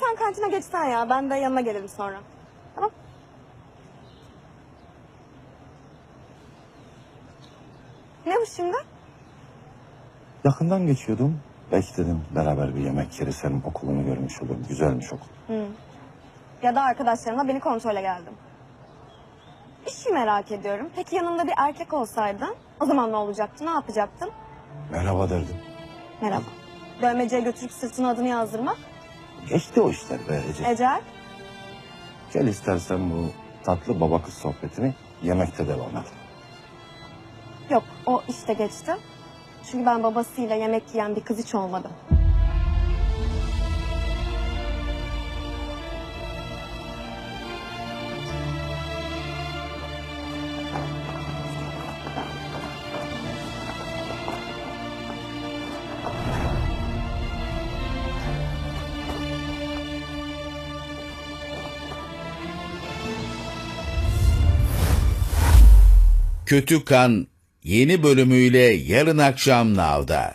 sen kantine geçsen ya. Ben de yanına gelirim sonra. Tamam. Ne bu şimdi? Yakından geçiyordum. Belki dedim beraber bir yemek yeriz hem okulunu görmüş olurum. Güzelmiş okul. Ya da arkadaşlarımla beni kontrole geldim. Bir şey merak ediyorum. Peki yanında bir erkek olsaydın o zaman ne olacaktı? Ne yapacaktın? Merhaba derdim. Merhaba. Dövmeciye götürüp sırtına adını yazdırmak. Geçti o işler be Ece. Ecel. Gel istersen bu tatlı baba kız sohbetini yemekte devam et. Yok o işte geçti. Çünkü ben babasıyla yemek yiyen bir kız hiç olmadım. Kötü Kan yeni bölümüyle yarın akşam Nav'da.